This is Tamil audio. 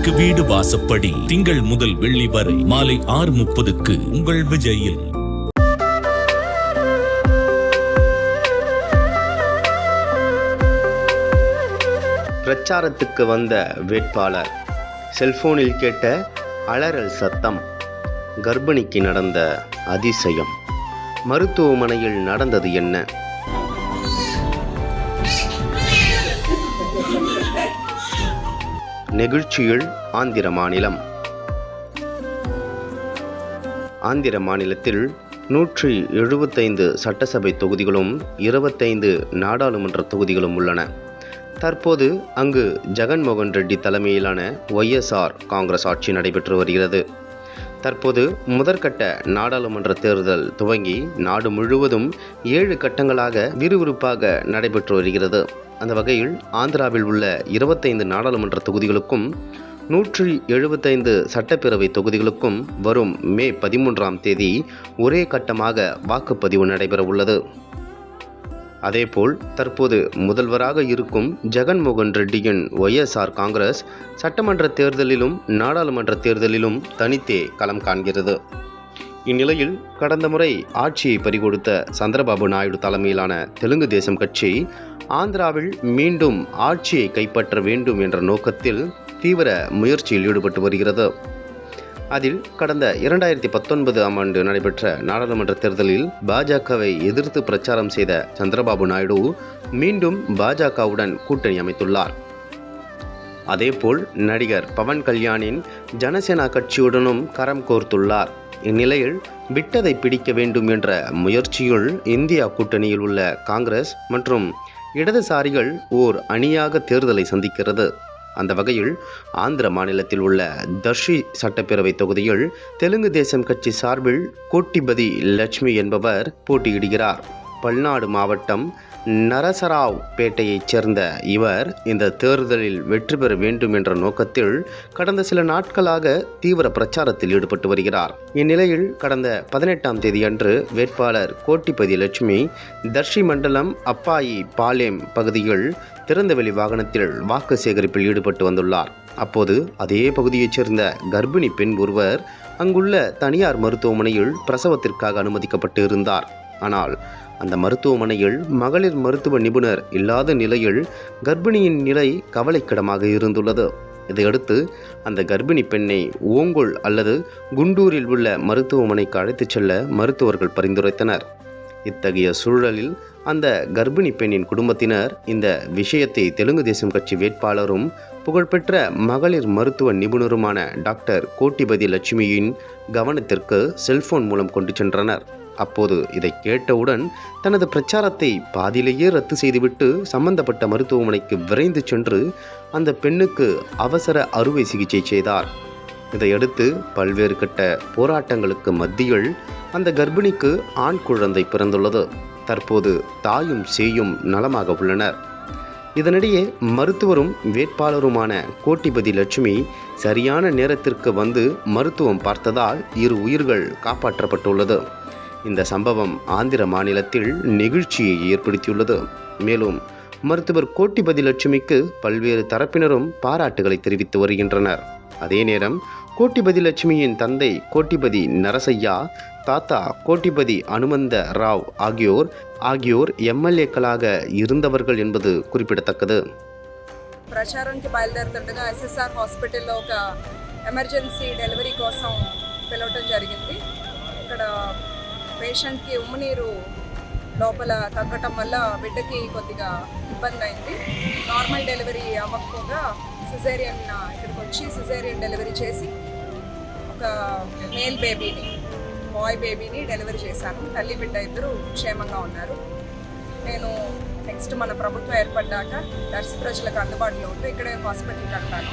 வீட்டுக்கு வீடு வாசப்படி. திங்கள் முதல் வெள்ளி வரை மாலை ஆறு முப்பதுக்கு உங்கள் விஜயில். பிரச்சாரத்துக்கு வந்த வேட்பாளர் செல்போனில் கேட்ட அலறல் சத்தம் கர்ப்பிணிக்கு நடந்த அதிசயம். மருத்துவமனையில் நடந்தது என்ன? நெகிழ்ச்சியில் ஆந்திர மாநிலம். ஆந்திர மாநிலத்தில் நூற்றி எழுபத்தைந்து சட்டசபை தொகுதிகளும் இருபத்தைந்து நாடாளுமன்ற தொகுதிகளும் உள்ளன. தற்போது அங்கு ஜெகன்மோகன் ரெட்டி தலைமையிலான ஒய்எஸ்ஆர் காங்கிரஸ் ஆட்சி நடைபெற்று வருகிறது. தற்போது முதற்கட்ட நாடாளுமன்ற தேர்தல் துவங்கி நாடு முழுவதும் ஏழு கட்டங்களாக விறுவிறுப்பாக நடைபெற்று வருகிறது. அந்த வகையில் ஆந்திராவில் உள்ள இருபத்தைந்து நாடாளுமன்ற தொகுதிகளுக்கும் நூற்றி எழுபத்தைந்து சட்டப்பேரவை தொகுதிகளுக்கும் வரும் மே பதிமூன்றாம் தேதி ஒரே கட்டமாக வாக்குப்பதிவு நடைபெற உள்ளது அதேபோல் தற்போது முதல்வராக இருக்கும் ஜெகன்மோகன் ரெட்டியின் ஒய்எஸ்ஆர் காங்கிரஸ் சட்டமன்ற தேர்தலிலும் நாடாளுமன்ற தேர்தலிலும் தனித்தே களம் காண்கிறது. இந்நிலையில் கடந்த முறை ஆட்சியை பறிகொடுத்த சந்திரபாபு நாயுடு தலைமையிலான தெலுங்கு தேசம் கட்சி ஆந்திராவில் மீண்டும் ஆட்சியை கைப்பற்ற வேண்டும் என்ற நோக்கத்தில் தீவிர முயற்சியில் ஈடுபட்டு வருகிறது. அதில் கடந்த இரண்டாயிரத்தி பத்தொன்பது ஆம் ஆண்டு நடைபெற்ற நாடாளுமன்ற தேர்தலில் பாஜகவை எதிர்த்து பிரச்சாரம் செய்த சந்திரபாபு நாயுடு மீண்டும் பாஜகவுடன் கூட்டணி அமைத்துள்ளார். அதேபோல் நடிகர் பவன் கல்யாணின் ஜனசேனா கட்சியுடனும் கரம் கோர்த்துள்ளார். இந்நிலையில் விட்டதை பிடிக்க வேண்டும் என்ற முயற்சியுள் இந்தியா கூட்டணியில் உள்ள காங்கிரஸ் மற்றும் இடதுசாரிகள் ஓர் அணியாக தேர்தலை சந்திக்கிறது. அந்த வகையில் ஆந்திர மாநிலத்தில் உள்ள தர்ஷி சட்டப்பேரவை தொகுதியில் தெலுங்கு தேசம் கட்சி சார்பில் கோட்டிபதி லட்சுமி என்பவர் போட்டியிடுகிறார். பல்நாடு மாவட்டம் நரசராவ் பேட்டையைச் சேர்ந்த இவர் இந்த தேர்தலில் வெற்றி பெற வேண்டும் என்ற நோக்கத்தில் கடந்த சில நாட்களாக தீவிர பிரச்சாரத்தில் ஈடுபட்டு வருகிறார். இந்நிலையில் கடந்த பதினெட்டாம் தேதியன்று வேட்பாளர் கோட்டிபதி லட்சுமி தர்ஷி மண்டலம் அப்பாயி பாலேம் பகுதியில் திறந்தவெளி வாகனத்தில் வாக்கு சேகரிப்பில் ஈடுபட்டு வந்துள்ளார். அப்போது அதே பகுதியைச் சேர்ந்த கர்ப்பிணி பெண் ஒருவர் அங்குள்ள தனியார் மருத்துவமனையில் பிரசவத்திற்காக அனுமதிக்கப்பட்டு இருந்தார். ஆனால் அந்த மருத்துவமனையில் மகளிர் மருத்துவ நிபுணர் இல்லாத நிலையில் கர்ப்பிணியின் நிலை கவலைக்கிடமாக இருந்துள்ளது. இதையடுத்து அந்த கர்ப்பிணி பெண்ணை ஓங்கோல் அல்லது குண்டூரில் உள்ள மருத்துவமனைக்கு அழைத்துச் செல்ல மருத்துவர்கள் பரிந்துரைத்தனர். இத்தகைய சூழலில் அந்த கர்ப்பிணி பெண்ணின் குடும்பத்தினர் இந்த விஷயத்தை தெலுங்கு தேசம் கட்சி வேட்பாளரும் புகழ்பெற்ற மகளிர் மருத்துவ நிபுணருமான டாக்டர் கோட்டிபதி லட்சுமியின் கவனத்திற்கு செல்போன் மூலம் கொண்டு சென்றனர். அப்போது இதை கேட்டவுடன் தனது பிரச்சாரத்தை பாதியிலேயே ரத்து செய்துவிட்டு சம்பந்தப்பட்ட மருத்துவமனைக்கு விரைந்து சென்று அந்த பெண்ணுக்கு அவசர அறுவை சிகிச்சை செய்தார். இதையடுத்து பல்வேறு கட்ட போராட்டங்களுக்கு மத்தியில் அந்த கர்ப்பிணிக்கு ஆண் குழந்தை பிறந்துள்ளது. தற்போது தாயும் சேயும் நலமாக உள்ளனர். இதனிடையே மருத்துவரும் வேட்பாளருமான கோட்டிபதி லட்சுமி சரியான நேரத்திற்கு வந்து மருத்துவம் பார்த்ததால் இரு உயிர்கள் காப்பாற்றப்பட்டுள்ளது. இந்த சம்பவம் ஆந்திர மாநிலத்தில் நெகிழ்ச்சியை ஏற்படுத்தியுள்ளது மேலும் மருத்துவர் கோட்டிபதி லட்சுமிக்கு பல்வேறு தரப்பினரும் பாராட்டுகளை தெரிவித்து வருகின்றனர் அதே நேரம் கோட்டிபதி லட்சுமியின் தந்தை கோட்டிபதி நரசையா தாத்தா கோட்டிபதி அனுமந்த ராவ் ஆகியோர் ஆகியோர் எம்எல்ஏக்களாக இருந்தவர்கள் என்பது குறிப்பிடத்தக்கது ప్రచారానికి బయలుదేరుతుండగా ఎస్ఎస్ఆర్ హాస్పిటల్లో ఒక ఎమర్జెన్సీ డెలివరీ కోసం పిలవటం జరిగింది ఇక్కడ పేషెంట్కి ఉమ్మనీరు లోపల తగ్గటం వల్ల బిడ్డకి కొద్దిగా ఇబ్బంది అయింది నార్మల్ డెలివరీ అవ్వకపోగా సిజేరియన్ ఇక్కడికి వచ్చి సిజేరియన్ డెలివరీ చేసి ఒక మేల్ బేబీని బాయ్ బేబీని డెలివరీ చేశాను. తల్లి బిడ్డ ఇద్దరు క్షేమంగా ఉన్నారు. నేను నెక్స్ట్ మన ప్రభుత్వం ఏర్పడ్డాక దర్శ ప్రజలకు అందుబాటులో ఉంటూ ఇక్కడే హాస్పిటల్కి అంటాను